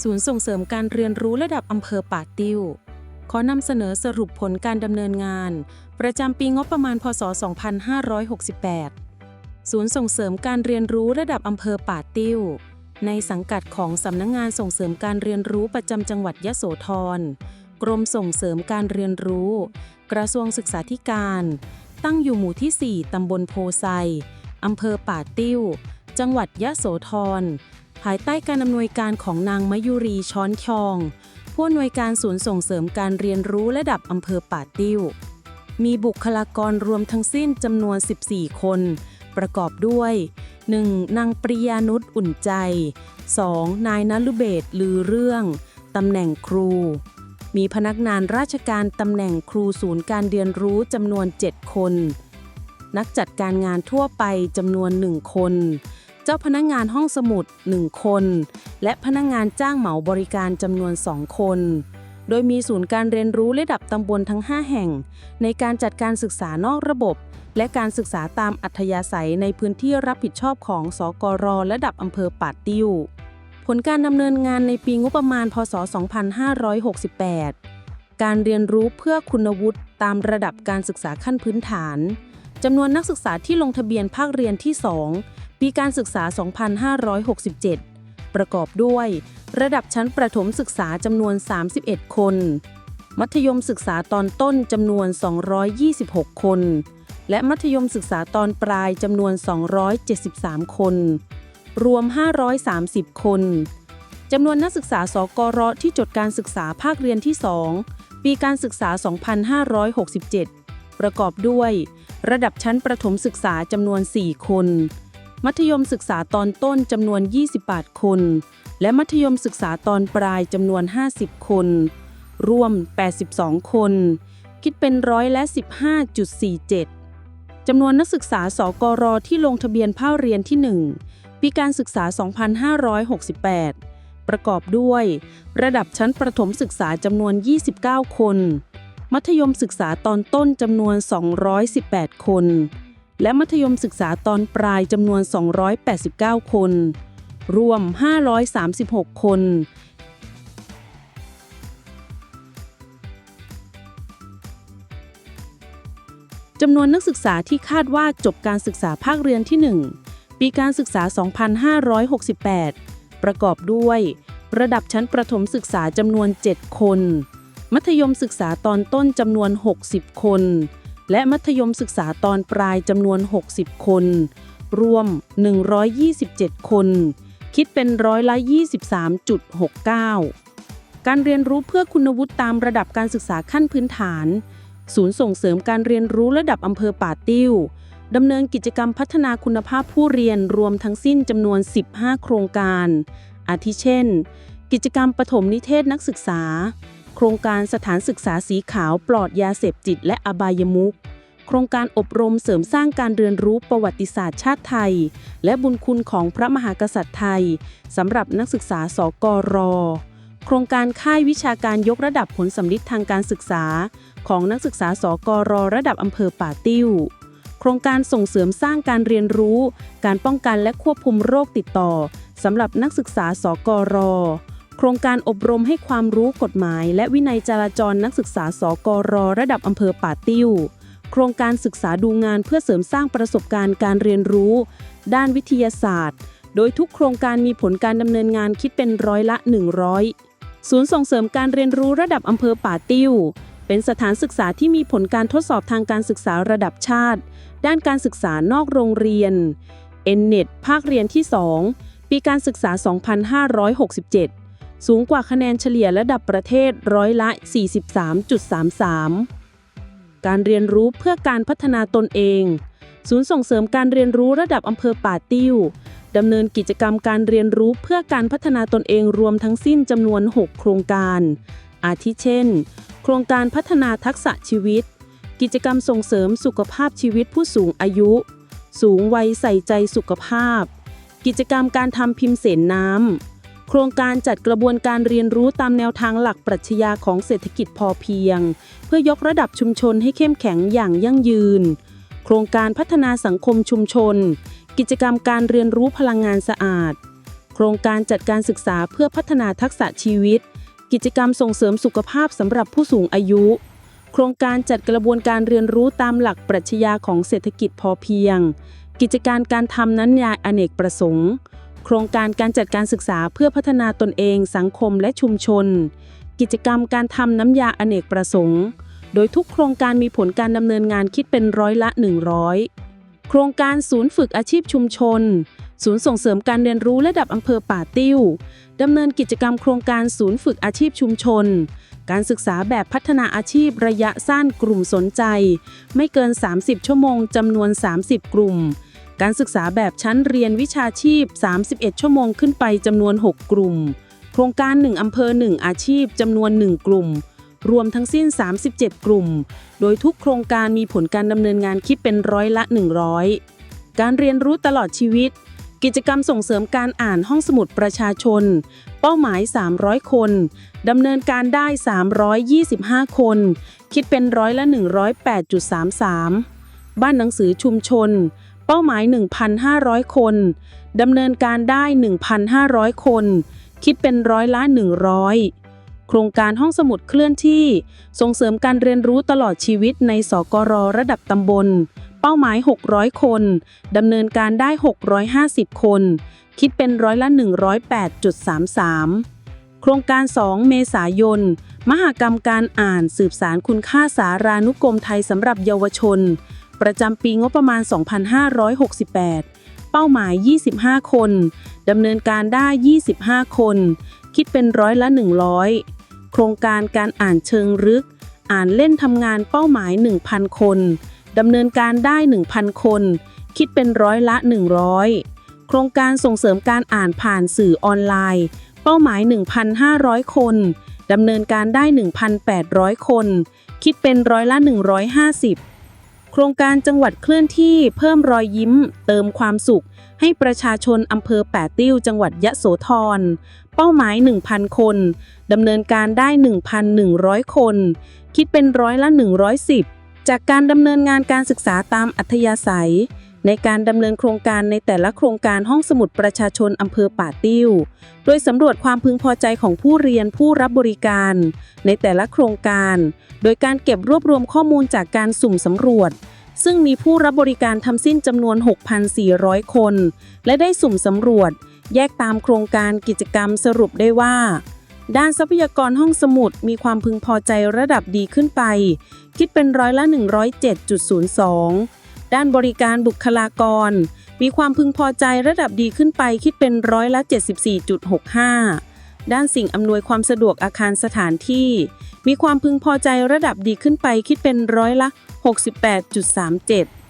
ศูนย์ส่งเสริมการเรียนรู้ระดับอำเภอป่าติ้ว ขอนำเสนอสรุปผลการดำเนินงาน ประจำปีงบประมาณพศ 2568 ศูนย์ส่งเสริมการเรียนรู้ระดับอำเภอป่าติ้ว ในสังกัดของสำนักงงานส่งเสริมการเรียนรู้ประจำจังหวัดยะโสธร กรมส่งเสริมการเรียนรู้ กระทรวงศึกษาธิการ ตั้งอยู่หมู่ที่ 4 ตำบลโพไซอำเภอป่าติ้ว จังหวัดยะโสธร ภายใต้การอำนวยการของนางมยุรีช้อนคอง ผู้อำนวยการศูนย์ส่งเสริมการเรียนรู้ระดับอำเภอป่าติ้ว มีบุคลากรรวมทั้งสิ้นจำนวน 14 คน ประกอบด้วย 1. นางปริยานุชอุ่นใจ 2. นายนลุเบศลือเรื่อง ตำแหน่งครู มีพนักงานราชการตำแหน่งครูศูนย์การเรียนรู้จำนวน 7 คน นักจัดการงานทั่วไปจำนวน 1 คน เจ้าพนักงานห้องสมุด 1 คน และพนักงานจ้างเหมาบริการจำนวน 2 คน โดยมีศูนย์การเรียนรู้ระดับตำบลทั้ง 5 แห่ง ในการจัดการศึกษานอกระบบ และการศึกษาตามอัธยาศัยในพื้นที่รับผิดชอบของสกรระดับอำเภอป่าติ้ว ผลการดำเนินงานในปีงบประมาณ พศ 2568 การเรียนรู้เพื่อคุณวุฒิตามระดับการศึกษาขั้นพื้นฐานจำนวนนักศึกษาที่ลงทะเบียนภาคเรียนที่ 2 ปีการศึกษา 2567 ประกอบด้วย ระดับชั้นประถมศึกษาจำนวน 31 คน มัธยมศึกษาตอนต้นจำนวน 226 คน และมัธยมศึกษาตอนปลายจำนวน 273 คน รวม 530 คนจำนวนนักศึกษาสกรที่จดการศึกษาภาคเรียนที่ 2 ปีการศึกษา 2567 ประกอบด้วย ระดับชั้นประถมศึกษาจำนวน 4 คน มัธยมศึกษาตอนต้นจำนวน 28 คน และมัธยมศึกษาตอนปลายจำนวน 50 คน รวม 82 คน คิดเป็นร้อยละ 15.47 จำนวนนักศึกษาสกรที่ลงทะเบียนภาคเรียนที่ 1 ปีการศึกษา 2568 ประกอบด้วย ระดับชั้นประถมศึกษาจำนวน 29 คน มัธยมศึกษาตอนต้นจำนวน 218 คน และมัธยมศึกษาตอนปลายจำนวน 289 คน รวม 536 คน จำนวนนักศึกษาที่คาดว่าจบการศึกษาภาคเรียนที่ 1 ปีการศึกษา 2568 ประกอบด้วย ระดับชั้นประถมศึกษาจำนวน 7 คน มัธยมศึกษาตอนต้นจำนวน 60 คน และมัธยมศึกษาตอนปลายจำนวน 60 คน รวม 127 คน คิดเป็นร้อยละ 23.69 การเรียนรู้เพื่อคุณวุฒิตามระดับการศึกษาขั้นพื้นฐาน ศูนย์ส่งเสริมการเรียนรู้ระดับอำเภอป่าติ้วดำเนินกิจกรรมพัฒนาคุณภาพผู้เรียนรวมทั้งสิ้นจำนวน 15 โครงการ อาทิเช่น กิจกรรมปฐมนิเทศนักศึกษา โครงการสถานศึกษาสีขาวปลอดยาเสพติดและอบายมุขโครงการอบรมเสริมสร้างการเรียนรู้ประวัติศาสตร์ชาติไทย และบุญคุณของพระมหากษัตริย์ไทยสำหรับนักศึกษาสกร โครงการค่ายวิชาการยกระดับผลสำลิดทางการศึกษา ของนักศึกษาสกร ระดับอำเภอป่าติ้ว โครงการส่งเสริมสร้างการเรียนรู้ การป้องกันและควบคุมโรคติดต่อสำหรับนักศึกษาสกร โครงการอบรมให้ความรู้กฎหมาย และวินัยจราจรนักศึกษาสกรระดับอำเภอป่าติ้ว โครงการศึกษาดูงานเพื่อเสริมสร้างประสบการณ์การเรียนรู้ ด้านวิทยาศาสตร์ โดยทุกโครงการมีผลการดำเนินงานคิดเป็นร้อยละ 100 ศูนย์ส่งเสริมการเรียนรู้ระดับอำเภอป่าติ้ว เป็นสถานศึกษาที่มีผลการทดสอบทางการศึกษาระดับชาติ ด้านการศึกษานอกโรงเรียน e n n e t ภาคเรียนที่ 2 ปีการศึกษา 2567 สูงกว่าคะแนนเฉลี่ยระดับประเทศร้อยละ 43.33 การเรียนรู้เพื่อการพัฒนาตนเอง ศูนย์ส่งเสริมการเรียนรู้ระดับอำเภอป่าติ้วดำเนินกิจกรรมการเรียนรู้เพื่อการพัฒนาตนเองรวมทั้งสิ้นจำนวน 6 โครงการ อาทิเช่น โครงการพัฒนาทักษะชีวิต กิจกรรมส่งเสริมสุขภาพชีวิตผู้สูงอายุ สูงวัยใส่ใจสุขภาพ กิจกรรมการทำพิมพ์เสนน้ำ โครงการจัดกระบวนการเรียนรู้ตามแนวทางหลักปรัชญาของเศรษฐกิจพอเพียง เพื่อยกระดับชุมชนให้เข้มแข็งอย่างยั่งยืน โครงการพัฒนาสังคมชุมชน กิจกรรมการเรียนรู้พลังงานสะอาด โครงการจัดการศึกษาเพื่อพัฒนาทักษะชีวิต กิจกรรมส่งเสริมสุขภาพสำหรับผู้สูงอายุ โครงการจัดกระบวนการเรียนรู้ตามหลักปรัชญาของเศรษฐกิจพอเพียง กิจการการทำนั้นยายอเนกประสงค์ โครงการการจัดการศึกษาเพื่อพัฒนาตนเอง สังคมและชุมชน กิจกรรมการทำน้ำยาอเนกประสงค์ โดยทุกโครงการมีผลการดำเนินงานคิดเป็นร้อยละ 100 โครงการศูนย์ฝึกอาชีพชุมชน ศูนย์ส่งเสริมการเรียนรู้ระดับอำเภอป่าติ้วดำเนินกิจกรรมโครงการศูนย์ฝึกอาชีพชุมชน การศึกษาแบบพัฒนาอาชีพระยะสั้นกลุ่มสนใจ ไม่เกิน 30 ชั่วโมงจำนวน 30 กลุ่ม การศึกษาแบบชั้นเรียนวิชาชีพ 31 ชั่วโมงขึ้นไปจำนวน 6 กลุ่ม โครงการ 1 อำเภอ 1 อาชีพจำนวน 1 กลุ่ม รวมทั้งสิ้น 37 กลุ่ม โดยทุกโครงการมีผลการดำเนินงานคิดเป็นร้อยละ 100 การเรียนรู้ตลอดชีวิต กิจกรรมส่งเสริมการอ่านห้องสมุดประชาชน เป้าหมาย 300 คนดำเนินการได้ 325 คน คิดเป็นร้อยละ 108.33 บ้านหนังสือชุมชน ป้าหมาย 1,500 คน ดำเนินการได้ 1,500 คน คิดเป็นร้อยละ100 โครงการห้องสมุดเคลื่อนที่ ส่งเสริมการเรียนรู้ตลอดชีวิตในสกรระดับตำบล เป้าหมาย 600 คน ดำเนินการได้ 650 คน คิดเป็นร้อยละ 108.33โครงการ 2 เมษายน มหากรรมการอ่านสืบสารคุณค่าสารานุกรมไทยสำหรับเยาวชน ประจำปีงบประมาณ 2568 เป้าหมาย 25 คนดำเนินการได้ 25 คน คิดเป็นร้อยละ 100 โครงการการอ่านเชิงลึก อ่านเล่นทำงานเป้าหมาย 1,000 คนดำเนินการได้ 1,000 คน คิดเป็นร้อยละ 100 โครงการส่งเสริมการอ่านผ่านสื่อออนไลน์ เป้าหมาย 1,500 คนดำเนินการได้ 1,800 คน คิดเป็นร้อยละ 150 โครงการจังหวัดเคลื่อนที่เพิ่มรอยยิ้ม เติมความสุข ให้ประชาชนอำเภอแปดติ้ว จังหวัดยะโสธร เป้าหมาย 1,000 คนดำเนินการได้ 1,100 คน คิดเป็นร้อยละ 110 จากการดำเนินงานการศึกษาตามอัธยาศัย ในการดำเนินโครงการในแต่ละโครงการห้องสมุดประชาชนอำเภอป่าติ้ว โดยสำรวจความพึงพอใจของผู้เรียนผู้รับบริการ ในแต่ละโครงการ โดยการเก็บรวบรวมข้อมูลจากการสุ่มสำรวจ ซึ่งมีผู้รับบริการทั้งสิ้นจำนวน 6,400 คน และได้สุ่มสำรวจ แยกตามโครงการกิจกรรมสรุปได้ว่าด้านทรัพยากรห้องสมุดมีความพึงพอใจระดับดีขึ้นไป คิดเป็นร้อยละ 107.02 ด้านบริการบุคลากร มีความพึงพอใจระดับดีขึ้นไปคิดเป็นร้อยละ 74.65 ด้านสิ่งอำนวยความสะดวกอาคารสถานที่ มีความพึงพอใจระดับดีขึ้นไปคิดเป็นร้อยละ 68.37